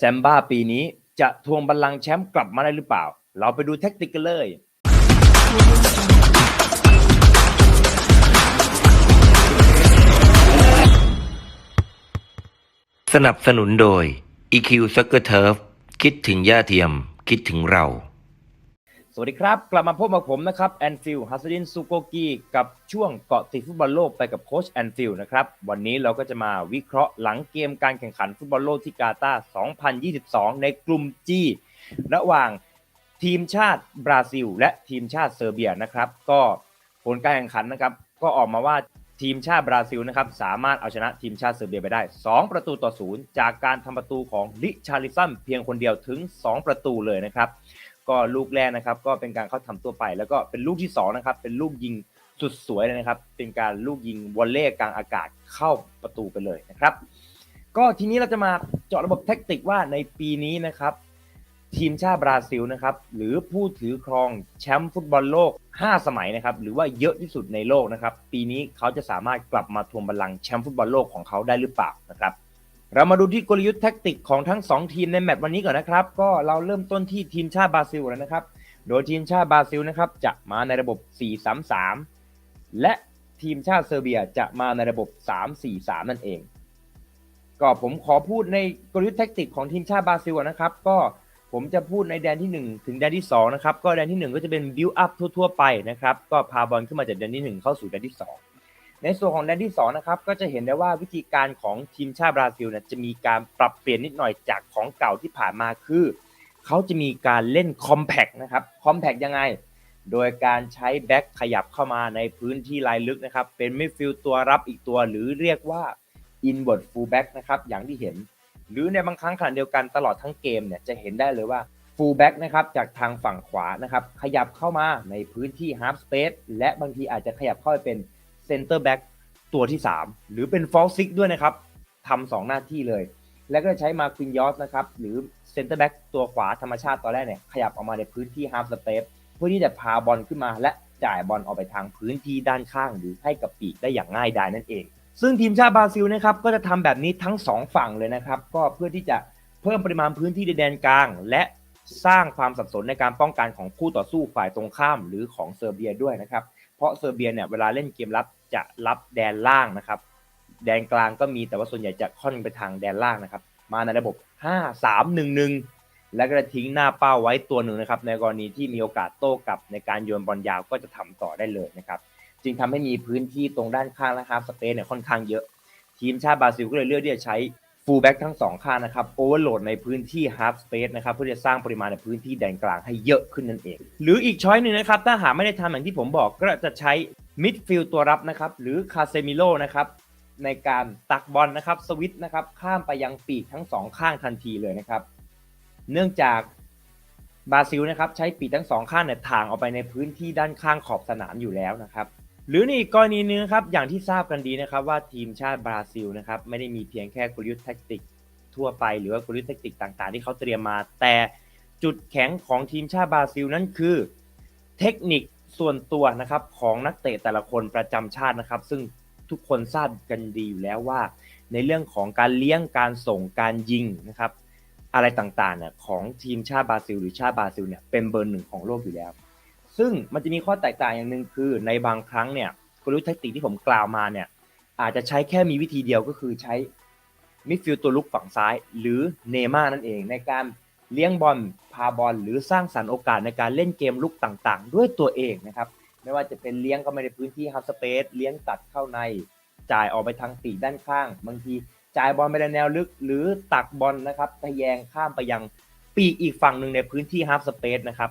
แซมบ้าปีนี้จะทวงบัลลังก์แชมป์กลับมาได้หรือเปล่า เราไปดูแท็กติกกันเลย สนับสนุนโดย EQ Soccer Turf คิดถึงย่าเทียม คิดถึงเรา วัสดีครับ กลับมาพบกับผมนะครับแอนฟิลฮัสดินซูโกกีกับช่วงเกาะติดฟุตบอลโลกไปกับโค้ชแอนฟิลนะครับ วันนี้เราก็จะมาวิเคราะห์หลังเกมการแข่งขันฟุตบอลโลกที่กาตาร์2022 ในกลุ่ม G ระหว่างทีมชาติบราซิล และทีมชาติเซอร์เบียนะครับ ก็ผลการแข่งขันนะครับ ก็ออกมาว่าทีมชาติบราซิลนะครับสามารถเอาชนะทีมชาติเซอร์เบียไปได้ 2 ประตูต่อศูนย์จากการทำประตูของลิชาริซัมเพียงคนเดียวถึง 2 ประตูเลยนะครับ ก็ลูกแรกนะครับ ก็เป็นการเข้าทำตัวไป แล้วก็เป็นลูกที่2นะครับเป็นลูกยิงสุดสวยเลยนะครับ เป็นการลูกยิงวอลเล่กลางอากาศเข้าประตูไปเลยนะครับ ก็ทีนี้เราจะมาเจาะระบบแท็กติกว่าในปีนี้นะครับ ทีมชาติบราซิลนะครับ หรือผู้ถือครองแชมป์ฟุตบอลโลก 5 สมัยนะครับ หรือว่าเยอะที่สุดในโลกนะครับ ปีนี้เขาจะสามารถกลับมาทวงบัลลังก์แชมป์ฟุตบอลโลกของเขาได้หรือเปล่านะครับ เรามาดูที่กลยุทธ์แท็กติกของทั้ง 2 ทีมในแมตช์วันนี้ก่อนนะครับ ก็เราเริ่มต้นที่ทีมชาติบราซิลแล้วนะครับ โดยทีมชาติบราซิลนะครับจะมาในระบบ 4-3-3 และทีมชาติเซอร์เบียจะมาในระบบ 3-4-3 นั่นเอง ก็ผมขอพูดในกลยุทธ์แท็กติกของทีมชาติบราซิลนะครับ ก็ผมจะพูดในแดนที่ 1 ถึงแดนที่2นะครับ ก็แดนที่ 1 ก็จะเป็น build up ทั่วๆไปนะครับ ก็พาบอลขึ้นมาจากแดนที่ 1 เข้าสู่แดนที่ 2 ในส่วนของแดนที่2นะครับก็จะเห็นได้ว่าวิธีการของทีมชาติบราซิลเนี่ยจะมีการปรับเปลี่ยนนิดหน่อยจากของเก่าที่ผ่านมาคือเขาจะมีการเล่นคอมแพกนะครับคอมแพกยังไง โดยการใช้แบ็คขยับเข้ามาในพื้นที่ลายลึกนะครับ เป็นมิดฟิลด์ตัวรับอีกตัวหรือเรียกว่า inward fullback นะครับอย่างที่เห็น หรือในบางครั้งขณะเดียวกันตลอดทั้งเกมเนี่ยจะเห็นได้เลยว่า fullback นะครับจากทางฝั่งขวานะครับขยับเข้ามาในพื้นที่ half space และบางทีอาจจะขยับเข้าไปเป็น center back ตัวที่ 3 หรือเป็น false six ด้วยนะครับทำสองหน้าที่เลย แล้วก็ใช้มาควินยอสนะครับ หรือเซนเตอร์แบ็กตัวขวาธรรมชาติตอนแรกเนี่ย ขยับออกมาในพื้นที่ฮาร์ฟสเปซเพื่อที่จะพาบอลขึ้นมาและจ่ายบอลออกไปทางพื้นที่ด้านข้าง หรือให้กับปีกได้อย่างง่ายดายนั่นเอง ซึ่งทีมชาติบราซิลนะครับก็จะทำแบบนี้ทั้ง 2 ฝั่งเลยนะครับก็เพื่อที่จะเพิ่มปริมาณพื้นที่ในแดนกลาง และสร้างความสับสนในการป้องกันของคู่ต่อสู้ฝ่ายตรงข้ามหรือของเซอร์เบียด้วยนะครับ เพราะเซอร์เบียเนี่ยเวลาเล่นเกมรับจะรับแดนล่างนะครับ แดนกลางก็มีแต่ว่าส่วนใหญ่จะค่อนไปทางแดนล่างนะครับ มาในระบบ 5 3 1 1 แล้วก็จะทิ้งหน้าเป้าไว้ตัวหนึ่งนะครับ ในกรณีที่มีโอกาสโต้กลับในการโยนบอลยาวก็จะทำต่อได้เลยนะครับ จึงทำให้มีพื้นที่ตรงด้านข้างและฮาร์ฟสเปซเนี่ยค่อนข้างเยอะ ทีมชาติบราซิลก็เลยเลือกที่จะใช้ ฟูลแบ็กทั้งสองข้างนะครับโอเวอร์โหลดในพื้นที่ฮาร์ฟสเปซนะครับเพื่อจะสร้างปริมาณในพื้นที่แดนกลางให้เยอะขึ้นนั่นเอง หรืออีกช้อยหนึ่งนะครับถ้าหาไม่ได้ทำอย่างที่ผมบอกก็จะใช้มิดฟิลด์ตัวรับนะครับหรือคาเซมิโลนะครับในการตักบอลนะครับสวิตช์นะครับข้ามไปยังปีกทั้งสองข้างทันทีเลยนะครับ เนื่องจากบราซิลนะครับใช้ปีกทั้งสองข้างเนี่ยถ่างออกไปในพื้นที่ด้านข้างขอบสนามอยู่แล้วนะครับ หรือในอีกกรณีนึงครับอย่างที่ทราบกันดีนะครับว่าทีมชาติบราซิลนะครับไม่ได้มีเพียงแค่กลยุทธ์แท็กติกทั่วไปหรือว่ากลยุทธ์แท็กติกต่างๆ ที่เขาเตรียมมา แต่จุดแข็งของทีมชาติบราซิลนั้นคือ เทคนิคส่วนตัวนะครับของนักเตะแต่ละคนประจำชาตินะครับ ซึ่งทุกคนทราบกันดีอยู่แล้วว่า ในเรื่องของการเลี้ยงการส่งการยิงนะครับ อะไรต่างๆเนี่ยของทีมชาติบราซิล หรือชาติบราซิลเนี่ยเป็นเบอร์หนึ่งของโลกอยู่แล้ว ซึ่งมันจะมีข้อแตกต่างอย่างหนึ่งคือในบางครั้งเนี่ยกลยุทธ์แทคติกที่ผมกล่าวมาเนี่ยอาจจะใช้แค่มีวิธีเดียวก็คือใช้มิดฟิลด์ตัวลุกฝั่งซ้าย หรือเนม่านั่นเอง ในการเลี้ยงบอลพาบอลหรือสร้างสรรค์โอกาสในการเล่นเกมลุกต่างๆ ด้วยตัวเองนะครับไม่ว่าจะเป็นเลี้ยงเข้ามาในพื้นที่ฮับสเปซเลี้ยงตัดเข้าในจ่ายออกไปทางปีกด้านข้าง บางทีจ่ายบอลไปในแนวลึก หรือตักบอลนะครับทะแยงข้ามไปยังปีกอีกฝั่งหนึ่งในพื้นที่ฮับสเปซนะครับ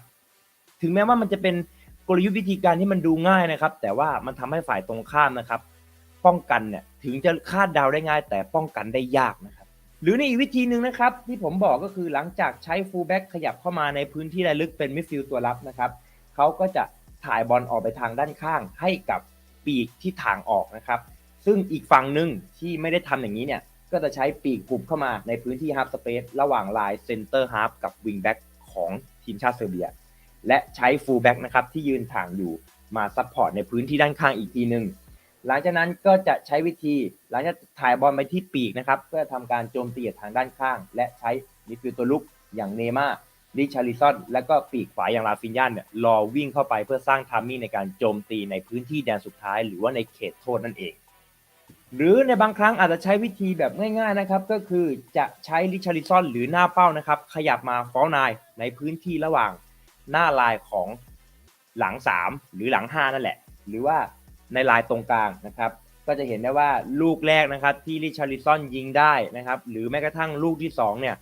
ถึงแม้ว่ามันจะเป็นกลยุทธ์วิธีการที่มันดูง่ายนะครับ แต่ว่ามันทำให้ฝ่ายตรงข้ามนะครับ ป้องกันเนี่ยถึงจะคาดเดาได้ง่าย แต่ป้องกันได้ยากนะครับ หรือในอีกวิธีหนึ่งนะครับ ที่ผมบอกก็คือหลังจากใช้ฟูลแบ็กขยับเข้ามาในพื้นที่ระลึกเป็นมิดฟิลด์ตัวรับนะครับเขาก็จะถ่ายบอลออกไปทางด้านข้างให้กับปีกที่ทางออกนะครับ ซึ่งอีกฝั่งหนึ่งที่ไม่ได้ทำอย่างนี้เนี่ยก็จะใช้ปีกกลุ่มเข้ามาในพื้นที่ฮาร์ฟสเปซระหว่างลายเซนเตอร์ฮาร์ฟกับวิงแบ็กของทีมชาติเซอร์เบีย และใช้ฟูลแบ็กนะครับที่ยืนถ่างอยู่มาซัพพอร์ตในพื้นที่ด้านข้างอีกทีหนึ่งหลังจากนั้นก็จะใช้วิธีหลังจากถ่ายบอลไปที่ปีกนะครับเพื่อทำการโจมตีทางด้านข้าง และใช้มิดฟิลด์ตัวลุกอย่างเนม่าริชาริซอนและก็ปีกขวาอย่างลาฟินยานเนี่ยรอวิ่งเข้าไปเพื่อสร้างทามมิ่ในการโจมตีในพื้นที่แดนสุดท้าย หรือว่าในเขตโทษนั่นเอง หรือในบางครั้งอาจจะใช้วิธีแบบง่าย ๆนะครับ ก็คือจะใช้ริชาริซอนหรือหน้าเป้านะครับ ขยับมาฟอลนายในพื้นที่ระหว่าง หน้าลายของหลัง 3 หรือหลัง 5 นั่นแหละ หรือว่าในลายตรงกลางนะครับ ก็จะเห็นได้ว่าลูกแรกนะครับที่ริชาริซอนยิงได้นะครับ หรือแม้กระทั่งลูกที่2เนี่ย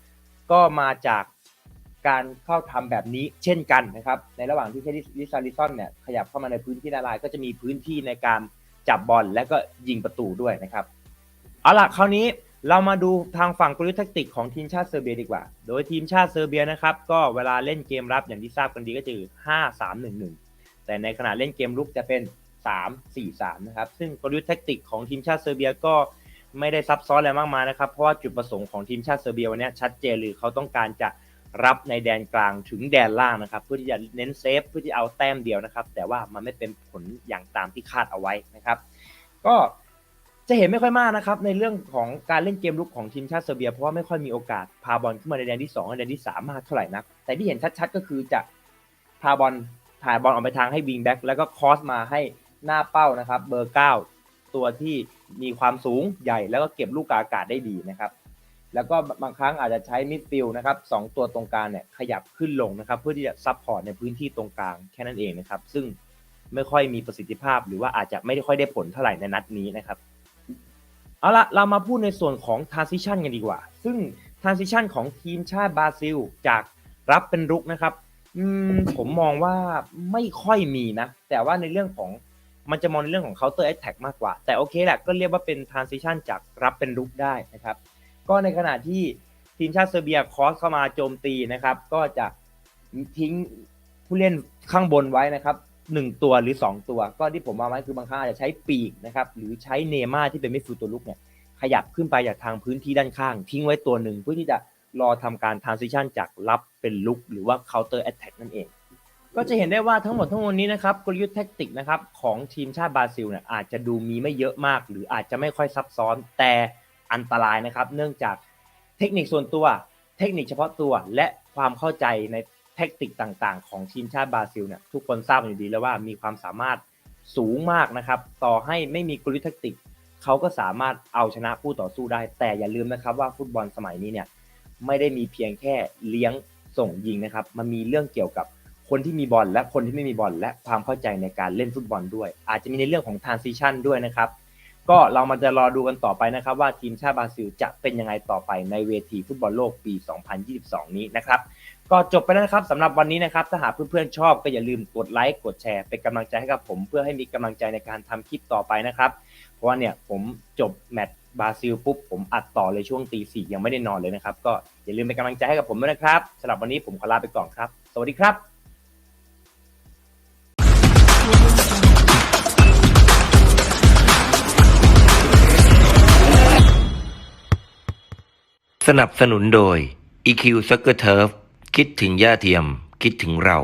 ก็มาจากการเข้าทำแบบนี้เช่นกันนะครับ ในระหว่างที่เชลิซาริซอนเนี่ยขยับเข้ามาในพื้นที่หนาลายก็จะมีพื้นที่ในการจับบอลและก็ยิงประตูด้วยนะครับ เอาล่ะคราวนี้ เรามาดูทางฝั่งกลยุทธ์แทคติกของทีมชาติเซอร์เบียดีกว่า โดยทีมชาติเซอร์เบียนะครับก็เวลาเล่นเกมรับอย่างที่ทราบกันดีก็คือ 5 3 1 1 แต่ในขณะเล่นเกมลุกจะเป็น 3 4 3 นะครับ ซึ่งกลยุทธ์แทคติกของทีมชาติเซอร์เบียก็ไม่ได้ซับซ้อนอะไรมากมายนะครับ เพราะว่าจุดประสงค์ของทีมชาติเซอร์เบียวันนี้ชัดเจนเลยเขาต้องการจะรับในแดนกลางถึงแดนล่างนะครับ เพื่อที่จะเน้นเซฟเพื่อที่เอาแต้มเดียวนะครับ แต่ว่ามันไม่เป็นผลอย่างตามที่คาดเอาไว้นะครับ ก็ จะเห็นไม่ค่อยมากนะครับในเรื่องของการเล่นเกมลุกของทีมชาติเซอร์เบีย เพราะว่าไม่ค่อยมีโอกาสพาบอลขึ้นมาในแดนที่2ในแดนที่ 3 มากเท่าไหร่นัก แต่ที่เห็นชัดๆก็คือจะพาบอลถ่ายบอลออกไปทางให้วิงแบ็กแล้วก็คอสมาให้หน้าเป้านะครับเบอร์ 9 ตัวที่มีความสูงใหญ่แล้วก็เก็บลูกกาอากาศได้ดีนะครับแล้วก็บางครั้งอาจจะใช้มิดฟิลนะครับสองตัวตรงกลางเนี่ยขยับขึ้นลงนะครับเพื่อที่จะซับพอร์ตในพื้นที่ตรงกลางแค่นั้นเองนะครับซึ่งไม่ค่อยมีประสิทธิภาพ หรือว่าอาจจะไม่ได้ค่อยได้ผลเท่าไหร่ในนัดนี้นะครับ เอาละเรามาพูดในส่วนของ transition กันดีกว่า ซึ่ง transition ของทีมชาติบราซิล จากรับเป็นรุกนะครับอืมผมมองว่าไม่ค่อยมีนะ แต่ว่าในเรื่องของมันจะมองในเรื่องของ counter attack มากกว่า แต่โอเคแหละก็เรียกว่าเป็น transition จากรับเป็นรุกได้นะครับ ก็ในขณะที่ทีมชาติเซอร์เบียคอสเข้ามาโจมตีนะครับ ก็จะทิ้งผู้เล่นข้างบนไว้นะครับ หนึ่งตัวหรือ2ตัว ก็ที่ผมมาไว้คือบางครั้งอาจจะใช้ปีกนะครับหรือใช้เนม่าที่เป็นมิดฟิลด์ตัวลุกเนี่ยขยับขึ้นไปจากทางพื้นที่ด้านข้าง ทิ้งไว้ตัวหนึ่งเพื่อที่จะรอทำการ transition จากรับเป็นลุกหรือว่า counter attack นั่นเอง ก็จะเห็นได้ว่าทั้งหมดทั้งมวลนี้นะครับกลยุทธ์แทคติกนะครับของทีมชาติบราซิลเนี่ยอาจจะดูมีไม่เยอะมาก หรืออาจจะไม่ค่อยซับซ้อนแต่อันตรายนะครับ เนื่องจากเทคนิคส่วนตัว เทคนิคเฉพาะตัวและความเข้าใจใน แทคติกต่างๆ ของทีมชาติบราซิลเนี่ยทุกคนทราบอยู่ดีแล้วว่ามีความสามารถสูงมากนะครับ ต่อให้ไม่มีกลยุทธ์แทคติกเขาก็สามารถเอาชนะผู้ต่อสู้ได้ แต่อย่าลืมนะครับว่าฟุตบอลสมัยนี้เนี่ยไม่ได้มีเพียงแค่เลี้ยงส่งยิงนะครับ มันมีเรื่องเกี่ยวกับคนที่มีบอลและคนที่ไม่มีบอลและความเข้าใจในการเล่นฟุตบอลด้วย อาจจะมีในเรื่องของ transition ด้วยนะครับ ก็เรามาจะรอดูกันต่อไปนะครับว่าทีมชาติบราซิลจะเป็นยังไงต่อไปในเวทีฟุตบอลโลกปี 2022 นี้นะครับ ก็จบไปแล้วนะครับสำหรับวันนี้นะครับถ้าหากเพื่อนๆชอบก็อย่าลืมกดไลค์กดแชร์เป็นกำลังใจให้กับผมเพื่อให้มีกำลังใจในการทำคลิปต่อไปนะครับ เพราะว่าเนี่ยผมจบแมตช์บราซิลปุ๊บผมอัดต่อเลยช่วงตีสี่ยังไม่ได้นอนเลยนะครับ ก็อย่าลืมเป็นกำลังใจให้กับผมด้วยนะครับสำหรับวันนี้ผมขอลาไปก่อนครับ สวัสดีครับสนับสนุนโดย EQ Soccer Turf คิดถึงย่าเทียม คิดถึงเรา